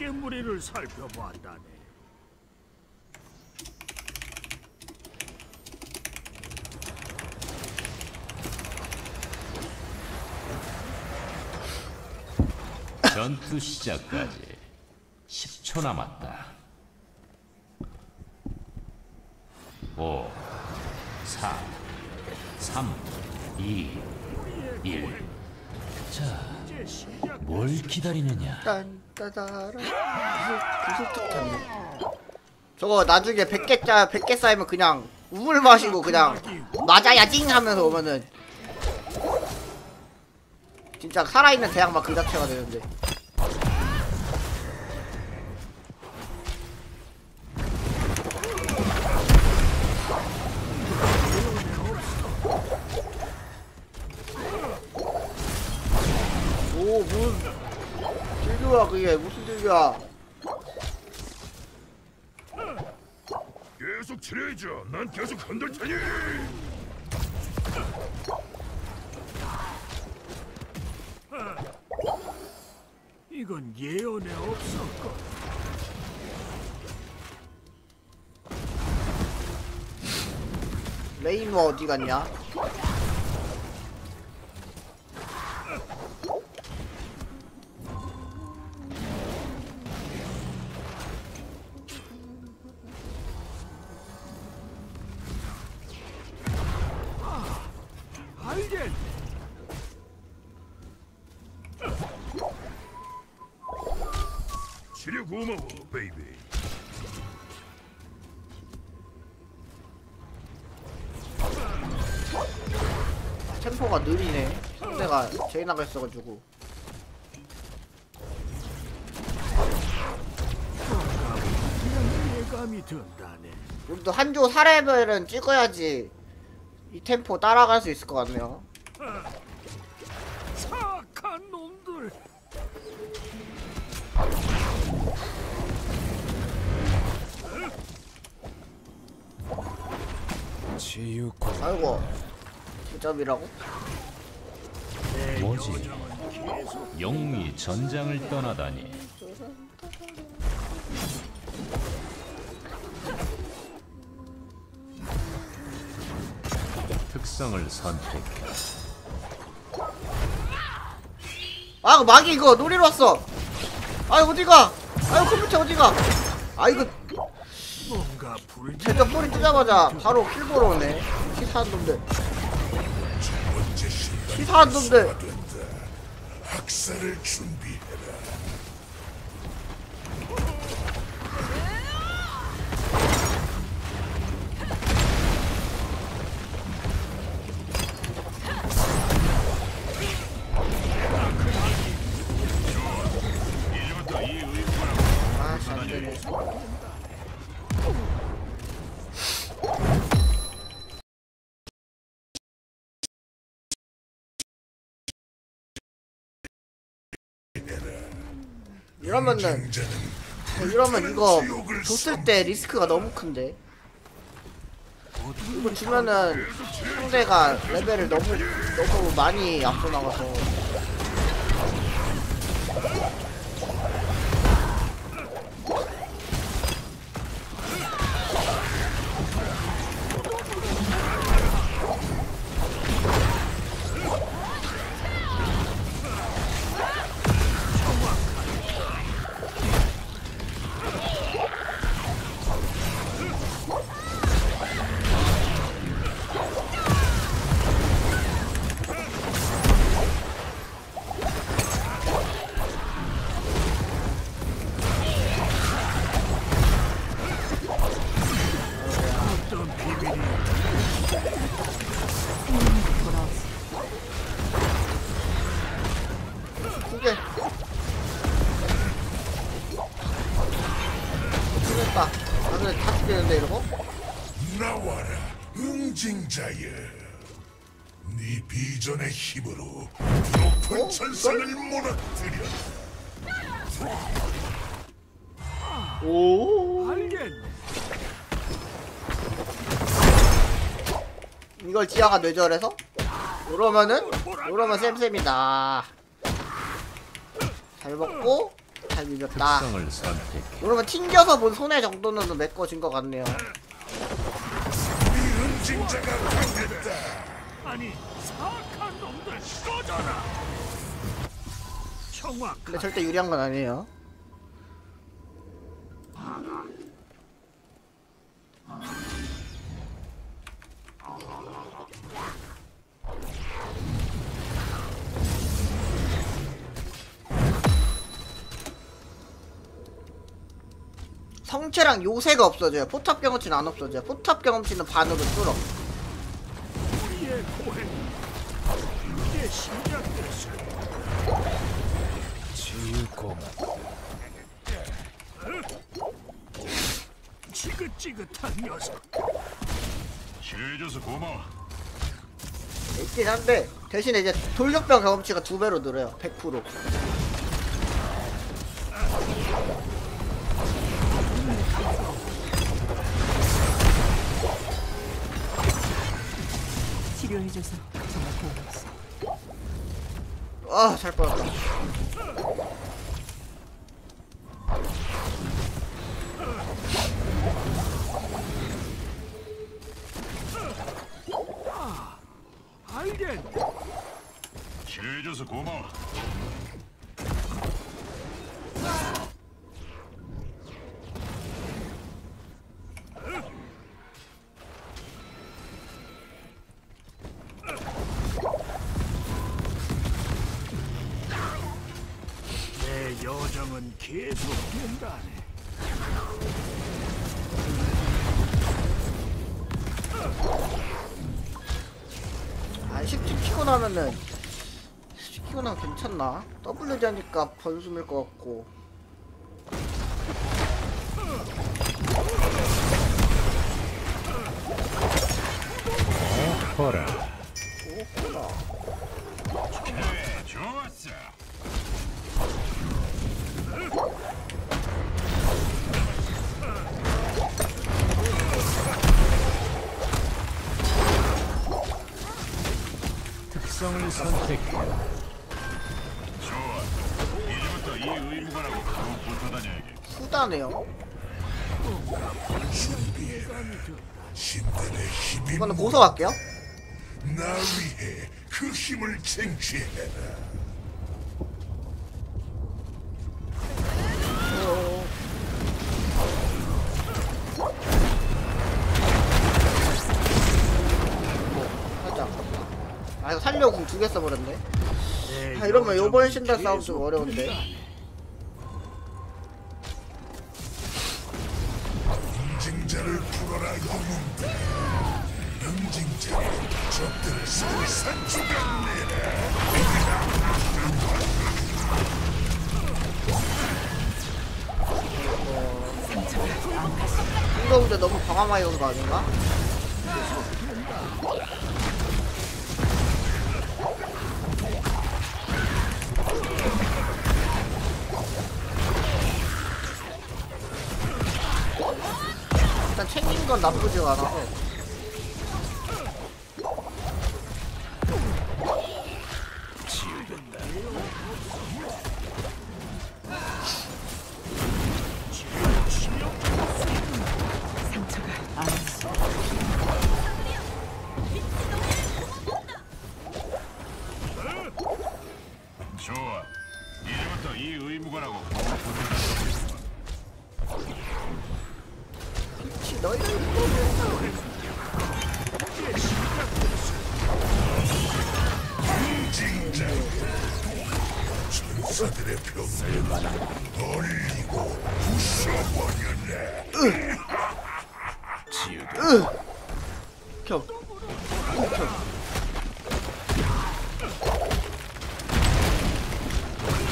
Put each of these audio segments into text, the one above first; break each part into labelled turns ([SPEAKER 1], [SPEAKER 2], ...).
[SPEAKER 1] 적의 무리를 살펴보았다네.
[SPEAKER 2] 전투 시작까지 10초 남았다. 5, 4, 3, 2, 1. 자. 뭘 기다리느냐?
[SPEAKER 3] 딴 따다라 저거 나중에 100개 짜 100개 쌓이면 그냥 우물 마시고 그냥 맞아야 징 하면서 오면은 진짜 살아있는 대학만 그 자체가 되는데 딜교야 그게 무슨 딜교야
[SPEAKER 1] 계속 치료해줘. 난 계속 흔들 테니. 이건 예언에 없었고
[SPEAKER 3] 레이모 어디 갔냐?
[SPEAKER 1] 고마워, 베이비.
[SPEAKER 3] 템포가 느리네 상대가 제이나가 있어가지고
[SPEAKER 1] 그냥 예감이 든다네.
[SPEAKER 3] 우리도 한조 4레벨은 찍어야지 이 템포 따라갈 수 있을 것 같네요 고 개점이라고?
[SPEAKER 2] 뭐지? 영웅이 전장을 떠나다니. 특성을 선택해.
[SPEAKER 3] 아그 마기 이거 놀이로 왔어 아이 어디가 아이 컴퓨터 어디가 아 이거 제적 뿌리 뜨자마자 바로 킬 보러 오네 시사한 놈들. 시사한 놈들.
[SPEAKER 4] 학살을 준
[SPEAKER 3] 이러면은 어, 이러면 이거 줬을 때 리스크가 너무 큰데. 이거 주면은 상대가 레벨을 너무 너무 많이 앞서 나가서
[SPEAKER 4] 힘으로 높은 천상을 무너뜨려.
[SPEAKER 3] 오
[SPEAKER 1] 알겠네.
[SPEAKER 3] 이걸 지하가 뇌절해서 이러면은 이러면 쌤쌤이다 잘 먹고 잘 밀렸다. 여러분 튕겨서 본 손해 정도는 메꿔진 것 같네요
[SPEAKER 5] 이 응징자가 강했다.
[SPEAKER 1] 아니 사악한 놈들 꺼져라. 정확한
[SPEAKER 3] 근데 절대 유리한 건 아니에요. 성체랑 요새가 없어져요. 포탑 경험치는 안 없어져요. 포탑 경험치는 반으로 줄어
[SPEAKER 1] 지긋지긋한 녀석.
[SPEAKER 5] 해줘서 고마워.
[SPEAKER 3] 있긴 한데 대신에 이제 돌격병 경험치가 두 배로 늘어요 100%
[SPEAKER 6] 치료해줘서.
[SPEAKER 3] 아잘 뻔 아, 10티 키고 나면은 10티 키고 나면 괜찮나? WD 하니까 번숨일 것 같고
[SPEAKER 2] 허라. 특성을 선택해.
[SPEAKER 5] 좋아. 이제부터 이 의무관하고 더욱 붙어 다녀야겠.
[SPEAKER 3] 후다네요
[SPEAKER 5] 신들의 힘이
[SPEAKER 3] 이거는 보석할게요
[SPEAKER 5] 나 위해 그 힘을 쟁취해라.
[SPEAKER 3] 두개 써버렸네 내아 이러면 요번 신달 싸움 좀 어려운데.
[SPEAKER 5] 응징자를 풀어라 영웅들. 응징자는 적들을 산산조각내라.
[SPEAKER 3] 이거 근데 너무 많이 온거 아닌가? 일단 챙긴 건
[SPEAKER 6] 상처가 아팠소.
[SPEAKER 5] 좋아. 이제부터 이 의무관하고 전사들의 병을 얼리고 부숴버렸네.
[SPEAKER 3] 켜.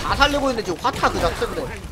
[SPEAKER 3] 다 살리고 있는데 지금 화타 그 자체인데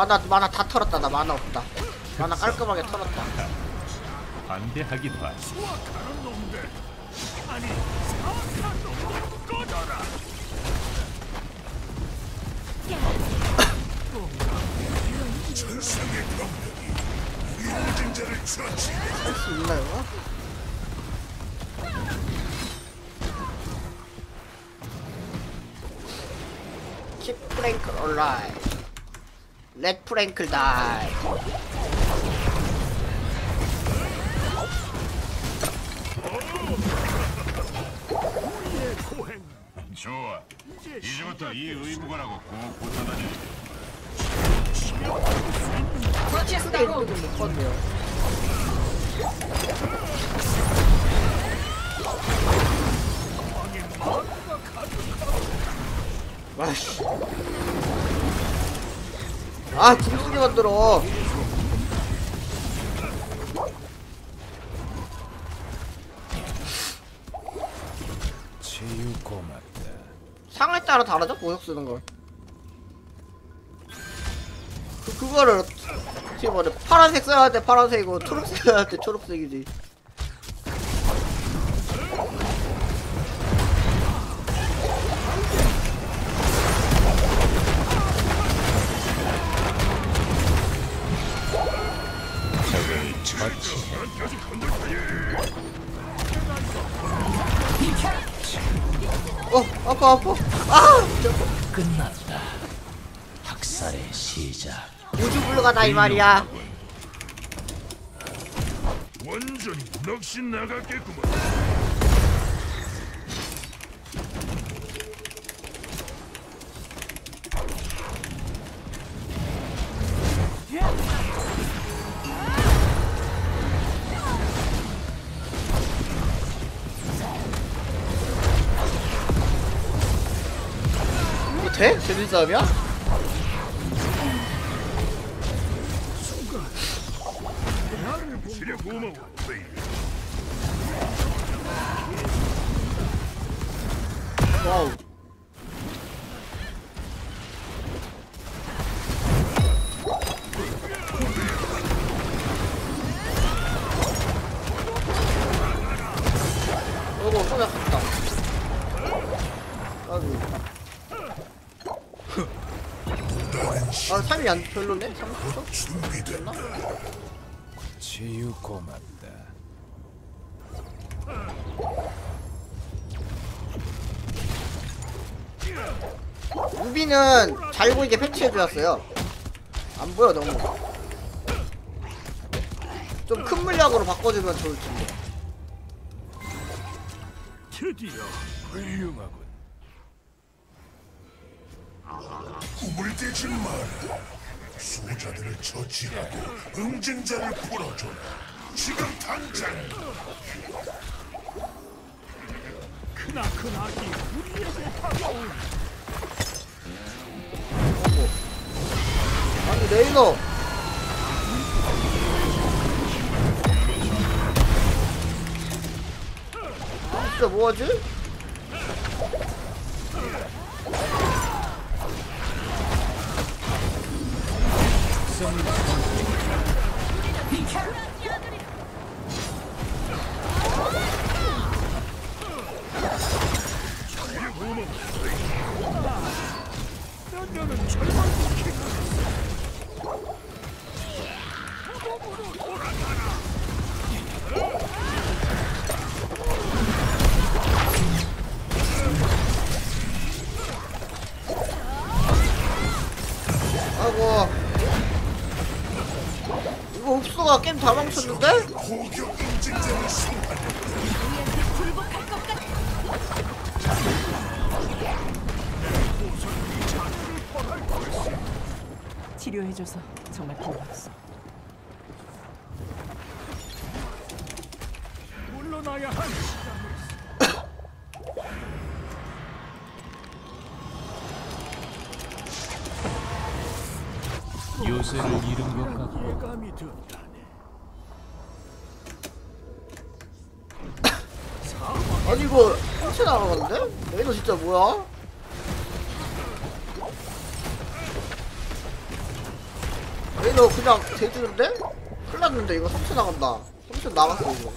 [SPEAKER 3] 만화 만화 다 털었다 나 만화 없다 만화 깔끔하게 털었다
[SPEAKER 2] 반대하기도 하지.
[SPEAKER 1] 수확하는 놈들. 아니 사악한 놈들 꺼져라.
[SPEAKER 3] 할수 있나요? Alive. Let Frank die.
[SPEAKER 1] 우리의 고행
[SPEAKER 4] 좋아.
[SPEAKER 1] 이제
[SPEAKER 4] 이제부터 이 의무관하고 꼭 붙어다니.
[SPEAKER 3] 스테이크도 못 건데요. 아씨. 아, 김숙이 만들어. 상에 따라 다르죠? 보석 쓰는 걸. 그, 그거를 어떻게. 파란색 써야 돼, 파란색이고, 초록색 써야 돼, 초록색이지. 불가다, 이 말이야.
[SPEAKER 1] 완전히 넋이 나갔겠구만.
[SPEAKER 3] 돼? 재밌는 싸움이야? 아, 3이 안 별로네? 3초? 됐나?
[SPEAKER 2] 치유 고맙다.
[SPEAKER 3] 우비는 잘 보이게 패치해주었어요. 안 보여, 너무. 좀 큰 물약으로 바꿔주면 좋을 텐데.
[SPEAKER 1] 드디어 훌륭하군.
[SPEAKER 5] 꿈을 대지 마라. 수호자들을 처치하고 응징자를 풀어줘라. 지금 당장
[SPEAKER 1] 크나큰 악이 우리에게 다가온다.
[SPEAKER 3] 아니, 레이너. 아, 진짜 뭐하지?
[SPEAKER 6] Be careful! 정말 고마웠어.
[SPEAKER 1] 물러나야 할 시간을
[SPEAKER 2] 요새를 잃은 것 같고
[SPEAKER 1] 예감이 든다네.
[SPEAKER 3] 아니 이거 한체 날아갔는데? 레이너 진짜 뭐야? 이너 그냥 대주는데? 큰일 났는데 이거 3초 나간다 3초 나갔어 이거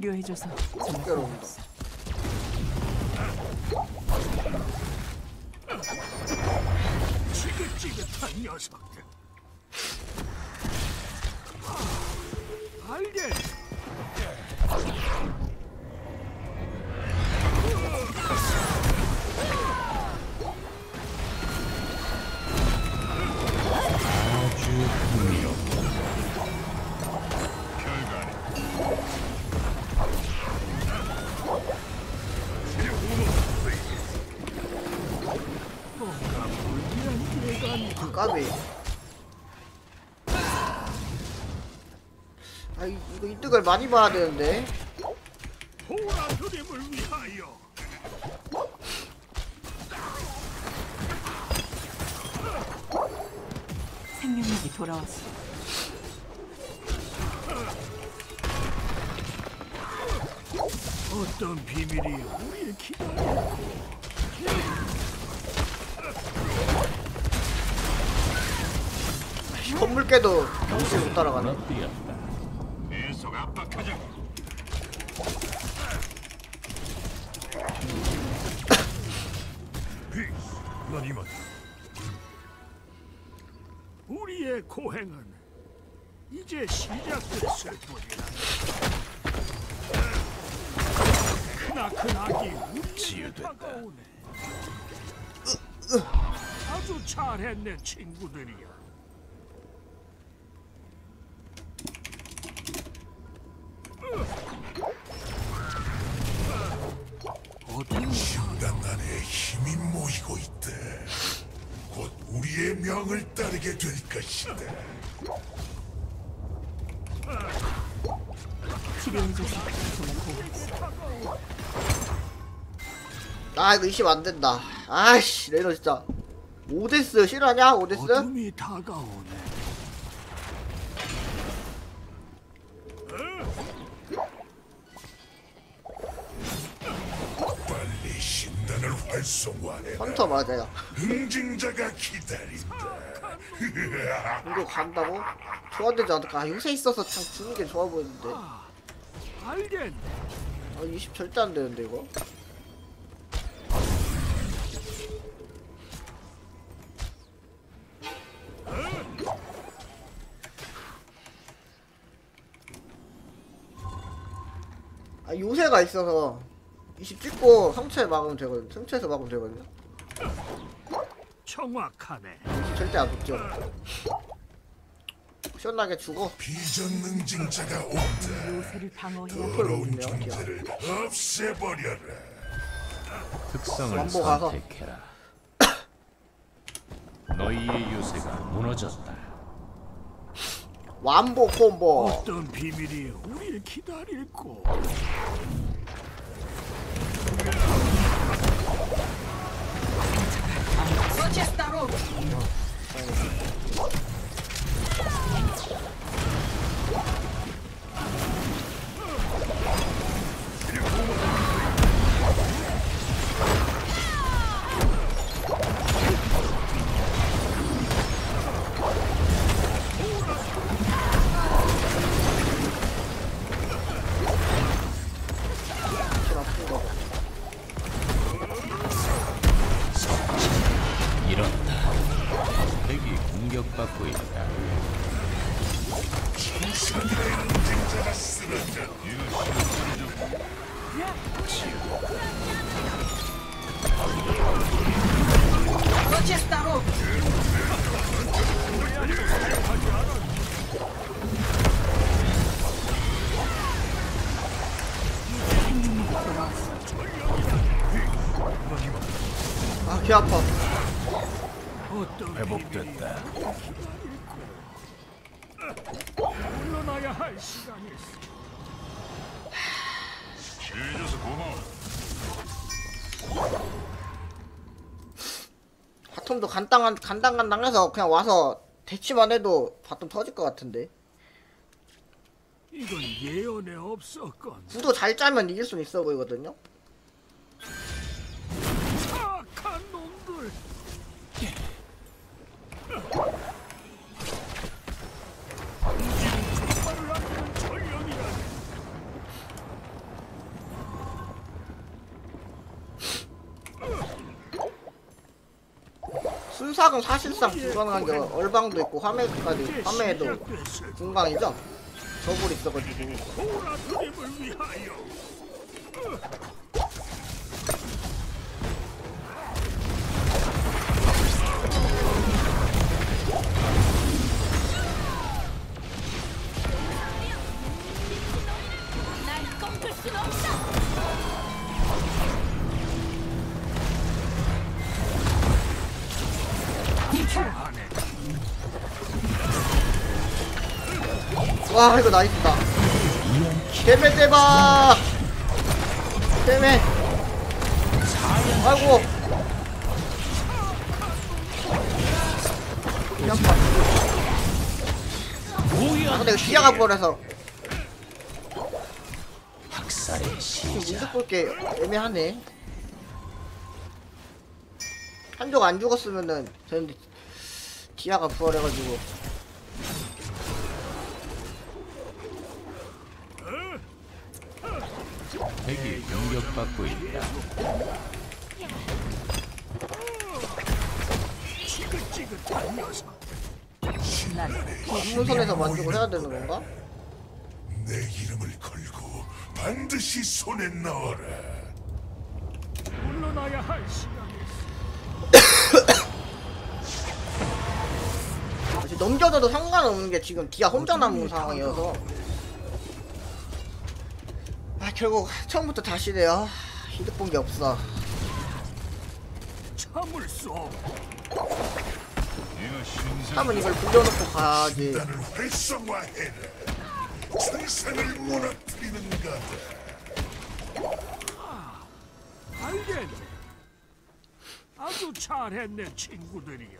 [SPEAKER 6] 치료해줘서 정말. 고마웠어.
[SPEAKER 1] 지긋지긋한 녀석들. 아, 알겠.
[SPEAKER 3] 이득을 많이 봐야 되는데.
[SPEAKER 6] 생명력이 돌아왔어.
[SPEAKER 1] 어떤 비밀이 우리를 기다려.
[SPEAKER 3] 건물 깨도 정신 못 따라가네
[SPEAKER 1] 고행은 이제 시작됐을 뿐이다. 크나큰 악이 우리에게. 다가오네. 아주 잘했네 친구들이야.
[SPEAKER 5] 명을 따르게 될 것이다.
[SPEAKER 6] 치료해줘서 정말 고마웠어.
[SPEAKER 3] 아 이거 의심 안 된다 아이씨 레이너 진짜 오데스 실화냐 오데스?
[SPEAKER 1] 어둠이 다가오
[SPEAKER 3] 헌터 맞아요
[SPEAKER 5] 응징자가 기다린다.
[SPEAKER 3] 이거 간다고? 좋아되지 않을까? 아, 요새 있어서 참 주는 게 좋아 보이는데
[SPEAKER 1] 알겠네.
[SPEAKER 3] 아20 절대 안 되는데 이거 아 요새가 있어서 20 찍고 상처에 막으면 되거든 상처에서 막으면 되거든
[SPEAKER 1] 정확하네.
[SPEAKER 3] 20 절대 안 죽죠 시원하게 죽어
[SPEAKER 5] 비전능징자가 온다.
[SPEAKER 6] 요새를 방어해야
[SPEAKER 5] 더러운 존재를 없애버려라.
[SPEAKER 2] 특성을
[SPEAKER 3] 왕복 가서.
[SPEAKER 2] 선택해라. 너희의 유세가 무너졌다.
[SPEAKER 3] 완보 콤보
[SPEAKER 1] 어떤 비밀이 우리를 기다릴고.
[SPEAKER 3] 개 아파.
[SPEAKER 2] 회복됐다.
[SPEAKER 1] 물러나야 할 시간이었어.
[SPEAKER 4] 해줘서 고마워.
[SPEAKER 3] 바텀도 간당한 간당간당해서 그냥 와서 대치만 해도 바텀 터질 것 같은데.
[SPEAKER 1] 이건 예언에 없었건
[SPEAKER 3] 구도 잘 짜면 이길 수 있어 보이거든요.
[SPEAKER 1] 착한 놈들. 말을 하는 전령이라니.
[SPEAKER 3] 순삭은 사실상 불가능한 게 얼방도 있고 화매까지
[SPEAKER 1] 시작됐을
[SPEAKER 3] 중강이죠. 저불 있어가지고 와 이거 나이스다. 개매 대박. 개매. 아이고. 양파. 아 근데 이거 기아가 버려서
[SPEAKER 2] 학살의 시작.
[SPEAKER 3] 볼게 애매하네. 한쪽 안 죽었으면은 되는데 디아가 부활해가지고
[SPEAKER 2] 핵이 공격받고 있다.
[SPEAKER 3] 분선에서 만족을 해야 되는 건가?
[SPEAKER 5] 내 이름을 걸고 반드시 손에 넣어라.
[SPEAKER 1] 물러나야 할 시간이었어.
[SPEAKER 3] 사실 넘겨줘도 상관없는 게 지금 디아 혼자 남은 상황이어서 아 결국 처음부터 다시래요 이득 본게 없어
[SPEAKER 1] 참을 수.
[SPEAKER 3] 하면 이걸 불려놓고 가야지
[SPEAKER 5] 나를 활성화해라. 천상을 무너뜨리는 거다.
[SPEAKER 1] 알겠네. 아주 잘했네 친구들이야.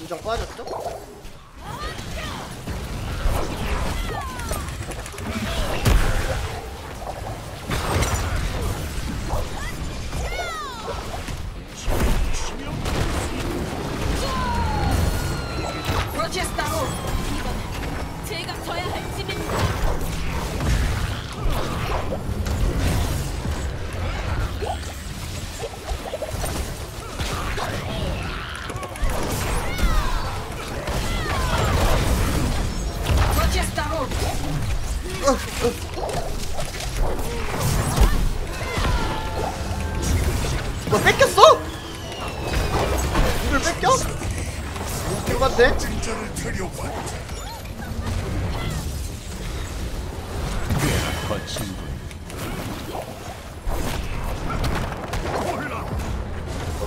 [SPEAKER 3] 인정 빠졌죠?
[SPEAKER 2] 군.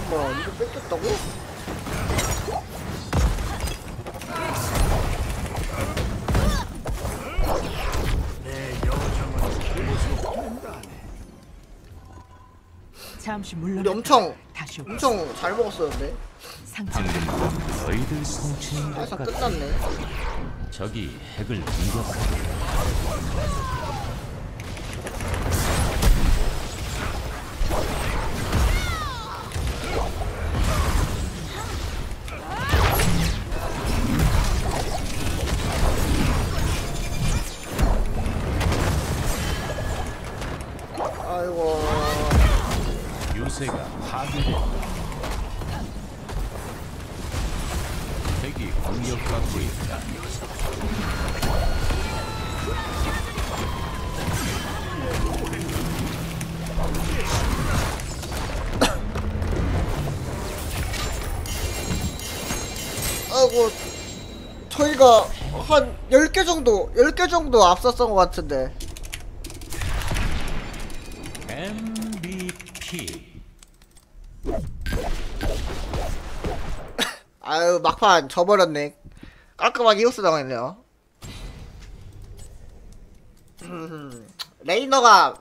[SPEAKER 3] 뭐야 이걸 뺏겼다고?
[SPEAKER 6] 잠시 물러나.
[SPEAKER 3] 엄청
[SPEAKER 6] 다시
[SPEAKER 3] 엄청 잘 먹었었는데
[SPEAKER 6] 상처.
[SPEAKER 2] 너희들 성취인 것 같아.
[SPEAKER 3] 끝났네.
[SPEAKER 2] 저기 핵을 공격하고
[SPEAKER 3] 아이고.
[SPEAKER 2] 요새가 파괴됐다. 공격받고 있다.
[SPEAKER 3] 아이고 저희가 한 10개 정도 10개 정도 앞섰던 것 같은데 막판 져버렸네. 깔끔하게 히오스 당했네요. 음, 레이너가